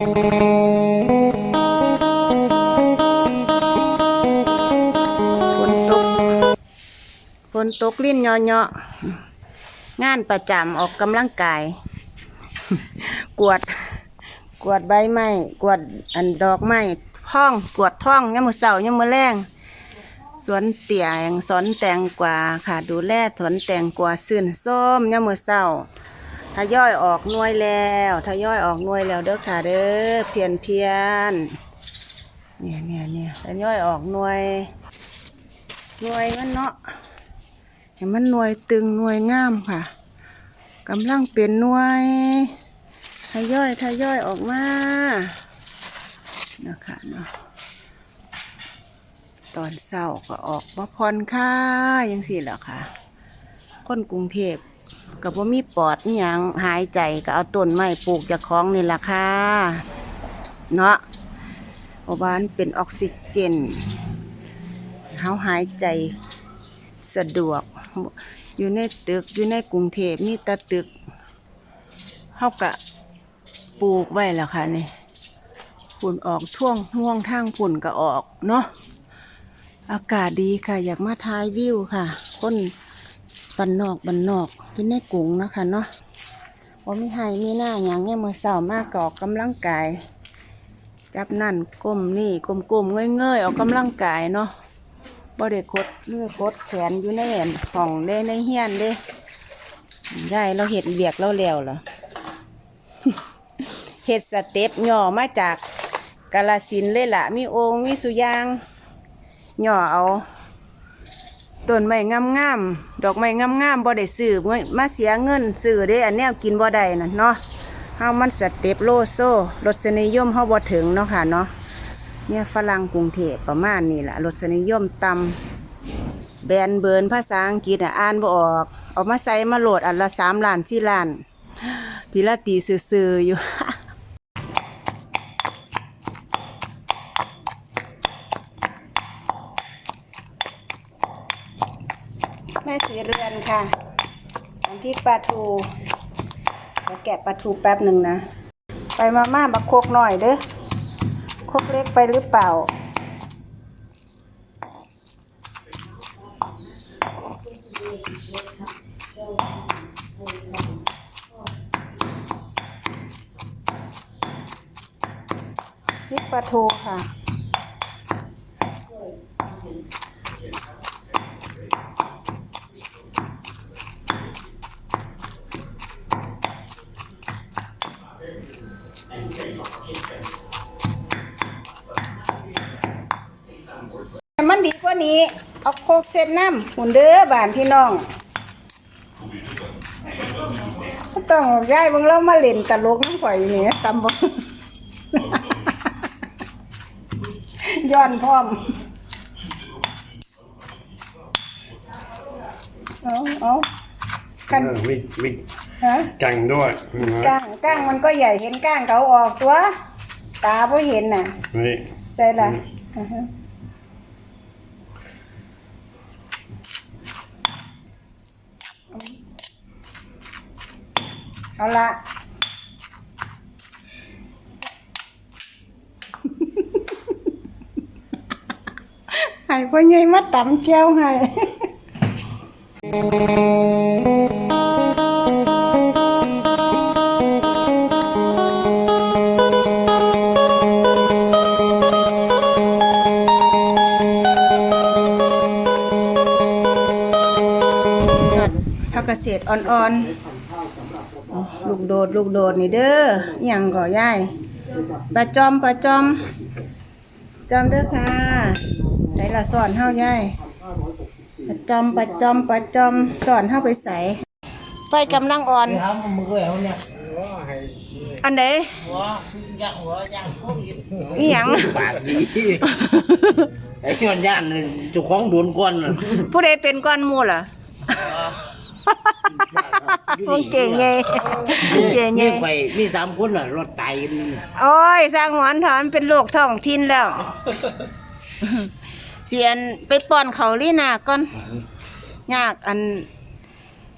ฝนตก ฝนตกลิ้นเนาะๆงานประจำออกกำลังกาย กวด กวดใบไม้ กวดอันดอกไม้ท่อง กวดท่องยามมือเสาร์ยามมือแรงสวนเตี่ยงสวนแตงกวาค่ะ ดูแลสวนแตงกวาซื่นส้มยามมือเสาร์ ทยอยออกหน่วยแล้วทยอยออกหน่วยแล้วเด้อค่ะเด้อเพียนเพียนเนี่ยเนี่ยเนี่ยทยอยออกหน่วยหน่วยมันเนาะเห็นมันหน่วยตึงหน่วยงามค่ะกำลังเป็นหน่วยทยอยทยอยออกมานะคะเนาะตอนเศร้าก็ออกมาผ่อนค่ายังสิแหละค่ะ คนกรุงเทพ กับว่ามีปอดอหย่างหายใจก็เอาต้นไม้ปลูกจากของนี่แหละค่ะเนาะเพราะว่านเป็นออกซิเจนเขาหายใจสะดวก อยู่ในตึกอยู่ในกรุงเทพมีแต่ตึกเขากะปลูกไว้แล้วค่ะนี่ฝุ่นออกท่วงห่วงทางฝุ่นก็ออกเนาะอากาศดีค่ะ อยากมาถ่ายวิวค่ะคน บันนอกบันนอกอยู่ในกรุงนะคะเนาะว่ามีไห้มีหน้าอย่างเนี่ยมือเสาร์มากกออกกำลังกายจับนั่นก้มนี่ก้มก้มๆเงยออกกำลังกายเนาะบ่ได้กดมือกดแขนอยู่ในแอนห้องเด้ในเฮียนเด้ยายเราเห็ดเบียกเราแล้วเหรอเห็ดสเต็ปหย่อมาจากกาลสินเลยล่ะ มีโองค์มีสุยางหย่อเอา ต้นไม้งามๆดอกไม้งามๆบ่ได้ซื้อเมื่อมาเสียเงินซื้อเด้อันแนวกินบ่ได้น่ะเนาะเฮามันสเต็ปโลโซรสนิยมเฮาบ่ถึงเนาะค่ะเนาะเนี่ยฝรั่งกรุงเทพประมาณนี้แหละรสนิยมต่ำแบนเบิร์นภาษาอังกฤษอะอ่านบ่ออก เอามาใส่มาโหลดอันละสามล้านสี่ล้านพิลาตีซื่อๆอยู่ แม่สีเรือน ค่ะน้ำพริกปลาทูเดี๋ยวแกะปลาทูแป๊บหนึ่งนะ ไปมาม่ามาโคกหน่อยเด้อคกเล็กไปหรือเปล่า พริกปลาทูค่ะ เอาโคกเส้นน้ำหุ่นเด้อบานพี่น้องก็ต้องย้ายเบิ่งเรามาเล่นตลกน้ำข่อยนี่ตำบ่ย้อนพร้อมเอาเอากันเออมีมีฮะกังด้วยนะก้างก้างมันก็ใหญ่เห็นก้างเขาออกตัว ตาไ่เห็นน่ะนี่ใช่ละอือฮึ เอาละให้พ่อใหญ่มาตำแก้วให้ยอดผักเกษตรอ่อนๆอ๋อ ลูกโดด ลูกโดดนี่เด้ออหยังก่อย่ายปลาจอมปลาจอม จอมเด้อค่ะ ใส่ละสอนเฮาย่ายปลาจอมปลาจอมปลาจอมสอนเฮาไปใส่ไฟกำลังอ่อน ทำมือแหววเนี่ยอันไหนหัวย่างหัวย่างโควิดอีหยังปากดีไอ้ที่มันย่านเลยเจุของโดนก้อนน่ะผู้ใดเป็นก้อนหมูล่ะ มึงเก่งไงเก่งไงมีไฟมีสามคนน่ะรถไตกันนี่โอ้ยสร้างหวานถอนเป็นโรคท้องถิ่นแล้ว เสียนไปป้อนเขาลี่นาก่อนยากอัน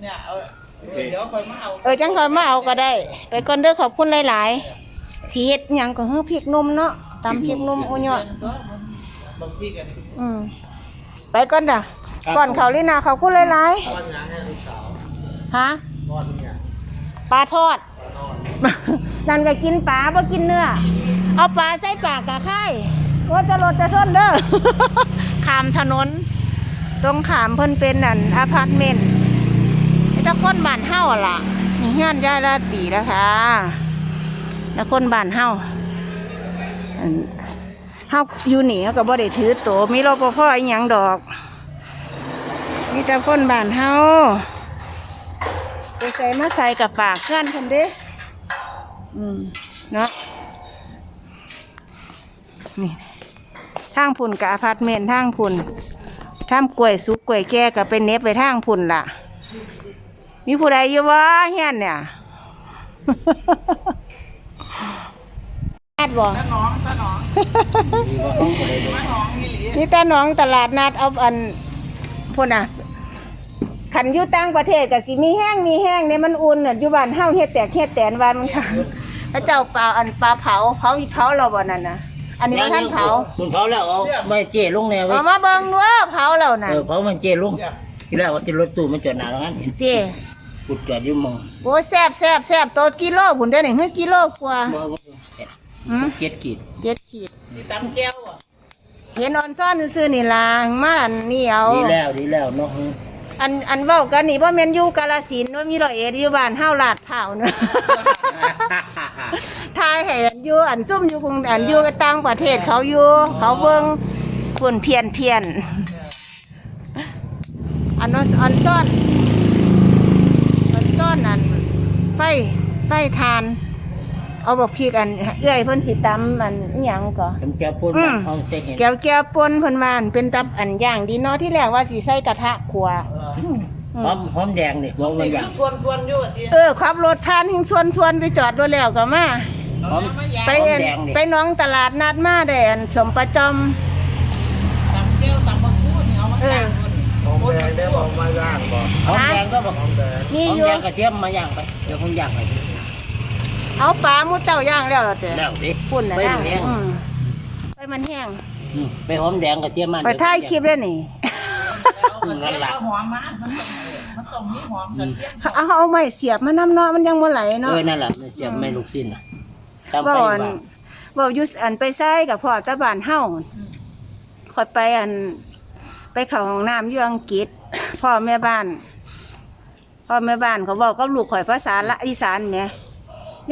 เนี่ยเอาเดี๋ยวคอยมาเอาเออจังคอยมาเอาก็ได้ ไปก่อนเด้อขอบคุณหลายสิเฮ็ดหยังก็ฮือพริกหนมเนาะตำพริกหนมโอ้ยอดบางทีกัน อืมไปก่อนด่ะ ก่อนเขาเลยนะเขาคู่หลายก้อนยางให้ลูกสาวๆฮะก้อนยางปลาทอดนั่นก็กินปลาบ่กินเนื้อ เอาปลาใส่ปากกะไข่ก็จะรถจะทนเด้อ ขามถนน ตรงขามเพิ่นเป็นนั่นอพาร์ตเมนต์ไอ้ตะคนบ้านเฮาล่ะ นี่เฮือนยายราตรีแล้วค่ะตะคนบ้านเฮาอันเฮาอยู่นี่เฮาก็บ่ได้ถือโตมีรปภอีหยังดอก มีแต่คนบ้านเฮาไปใส่มาใส่กับฝากเพื่อนคนเด้ อืม เนาะนี่ทางพุ่นกับอพาร์ตเมนต์ทางพุ่นทางกล้วยสุกกล้วยแก่กับเป็นเน็บไปทางพุ่นล่ะ มีผู้ใดอยู่วะเฮียนเนี่ยนัดบ่น้องตาน้องมีว่าต้องไปเลยน้องนี่หลีนี่ตาหน้องตลาดนัดเอาอันพุ่นอะ ขันอยู่ต่างประเทศก็สิมีแห้งมีแห้งเนี่ยมันอุ่นน่ะอยู่บ้านเฮาเฮ็ดแตกเฮ็ดแตนวานมันค่ะพระเจ้าเปล่าอันปลาเผาเผาอีเผาเราบ่นั่นน่ะ อันนี้บ่ท่านเผาคุณเผาแล้วเอาไม่เจ๊ลงแนวไว้เอามาเบิ่งดูว่าเผาแล้วน่ะเออเผามันเจ๊ลงที่แรกว่าจะรถตู้มันจอดหน้าแล้วงั้นเจ้กุดจอดอยู่มองโอ้ยแซ่บแซ่บแซ่บโตกิโลพุ่นเด้อนี่เฮ็ดกิโลกว่าบ่บ่หืมเกียดกีดเจ็ดขีดที่ตำแก้วอะเห็นออนซ่อนซื่อๆนี่ล่ะมาอันนี้เอาดีแล้วดีแล้วเนาะ อันอันเว้ากันนี่บ่แม่นอยู่กาฬสินธุ์ว่ามีร้อยเอ็ดอยู่บ้านเฮาลาดพร้าวเนาะ ทายให้อันอยู่อันซุ่มอยู่กรุงอันอยู่กับต่างประเทศเขาอยู่เขาเบิ่งฝุ่นเพียนเพียนอันนั้นอันซ่อนอันซ่อนอันไฟไฟทาน เอาบอกพี่กันเอื้อยเพิ่นสิตำอันอิหยังก็ผมจะพูดอืมเอาใส่เห็นแก้วแก้วปนเพิ่นว่าอันเป็นตับอันย่างดีเนาะที่แรกว่าสิใส่กระทะขัว หอมหอมแดงนี่บอกว่าอย่างทวนทวนอยู่อะทีเออขับรถทานหิงชวนชวนไปจอดด้วยแล้วก็มาหอมไปหอเอ็มนแดงนี่ไปน้องตลาดนัดมาได้อันสมประจอมตำเจียวตำมะกรูดนี่เอามาย่างคนหอมแดงได้บอกมาย่างบ่หอมแดงก็บอกหอมแดงนี่หอมอยู่แดงกระเทียมมาย่างไปเดี๋ยวผมย่างให้เอาปลาหมูเจ้าย่างแล้วเหรอเต้แล้วดิปุ่นน่ะไปย่างมันแห้งอืมไปมันแห้งอืมไปหอมแดงกระเทียมมันไปถ่ายคลิปแล้วนี่ แล้วกระเทียมก็หอมมากมันต้องมันต้องมีหอมกระเทียมเอาเอาไม้เสียบมาน้ำเนาะมันยังบ่ไหลเอเนาะอนั่นแหละไม่เสียบไม่ลูกสิ้นน่ะตามไปบ่อันบ้างบ่อยุสอันไปใส่กับพ่อตะบ้านเฮาคอยไปอัน ไปเข้าห้องน้ำอยู่อังกฤษ พ่อแม่บ้าน พ่อแม่บ้านเขาบอกกับลูกข่อยภาษาละอีสานแหม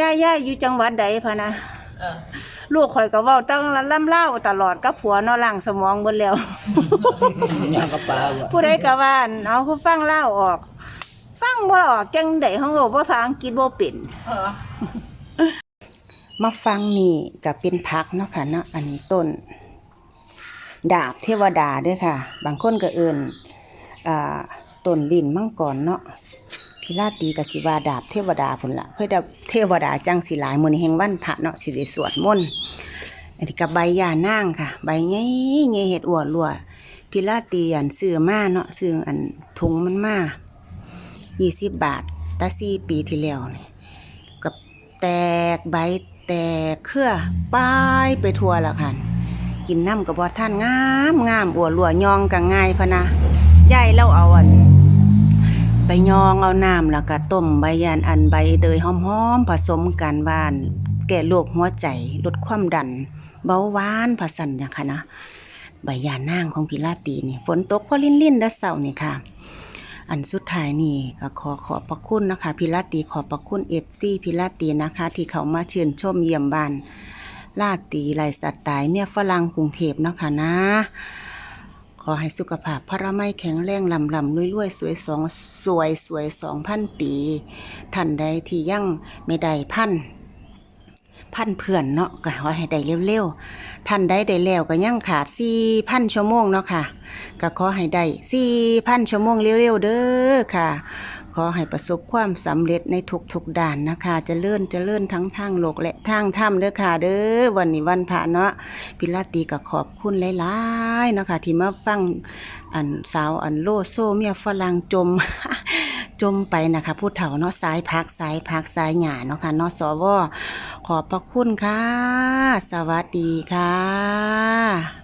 ย่าย่าอยู่จังหวัดใดพะนะเออ ลูกข่อยก็เว้าตั้งล่ำเล่าตลอดกับผัวเนาะล่างสมองเบิดแล้วย่างกระปลาว่ะผู้ใดก็ว่าอั่นเอาคือฟังเล่าวออก ฟังบ่ออกจังได๋เฮาก็บ่ฟังอังกฤษบ่เป็นเออมาฟังนี่ก็เป็นพักเนาะค่ะเนาะอันนี้ต้น ดาบเทวดาเด้วยค่ะ บางคนก็เอิ้นอ่าต้นลิ้นมังกรเนาะ พิราตีกับสิวาดาบเทวดาพุ่นละเพื่อดาเทวดาจังสิหลายมือนี้แห่งวันพระเนาะสิได้สวดมนต์อันนี้กับใบยานางค่ะ ใบใหญ่ใหญ่เฮ็ดอวดรัวพิราตีอันซื้อมาเนาะซื้ออันถุงมันมา20บบาทแตา4ปีที่แล้วนี่กับแตกใบแตกเครือป้ายไปทั่วแล้วค่ะกินน้ำกับบ่ท่านงามงามอัวลัวยองกัง่ายพะนะยายเล่าเอาอัน ไปยองเอาน้ำแล้วก็ต้มใบยานอันใบเดยหอมๆผสมกันหวาน แก้โรคหัวใจลดความดัน เบาหวานผสันนะคะนะใบยานนางของพิลาตีนี่ฝนตกพอลิ่นลิ่นๆด้เสานี่ค่ะ อันสุดท้ายนี่ก็ขอขอบพระคุณนะคะ พิลาตีขอบพระคุณเอฟซีพิลาตีนะคะ ที่เขามาเชิญชมเยี่ยมบ้านลาตีไหลสัตว์ตายเมียฝรั่งกรุงเทพนะคะนะ ขอให้สุขภาพพระไม่แข็งแรงลำลำรวยรวยสวยสองสวยสวยสองพันปีท่านใดที่ยั่งไม่ได้พันพันเพื่อนเนาะก็ขอให้ได้เร็วๆท่านใดได้แล้วก็ยังขาดสี่พันชั่วโมงเนาะค่ะก็ขอให้ได้สี่พันชั่วโมงเร็วๆเด้อค่ะ ขอให้ประสบความสำเร็จในทุกๆด้านนะคะจะเลื่อนจะเลื่อนทั้งทางโลกและทางถ้ำเด้อค่ะเด้อวันนี้วันพระเนาะพิลาตีก็ขอบคุณหลายๆเนาะคะที่มาฟังอันสาวอันโลโซเมียฝรั่งจมจมไปนะคะผู้เฒ่าเนาะสายพักสายพักสายหยาเนาะค่ะเนาะสวขอบพระคุณค่ะ สวัสดีค่ะ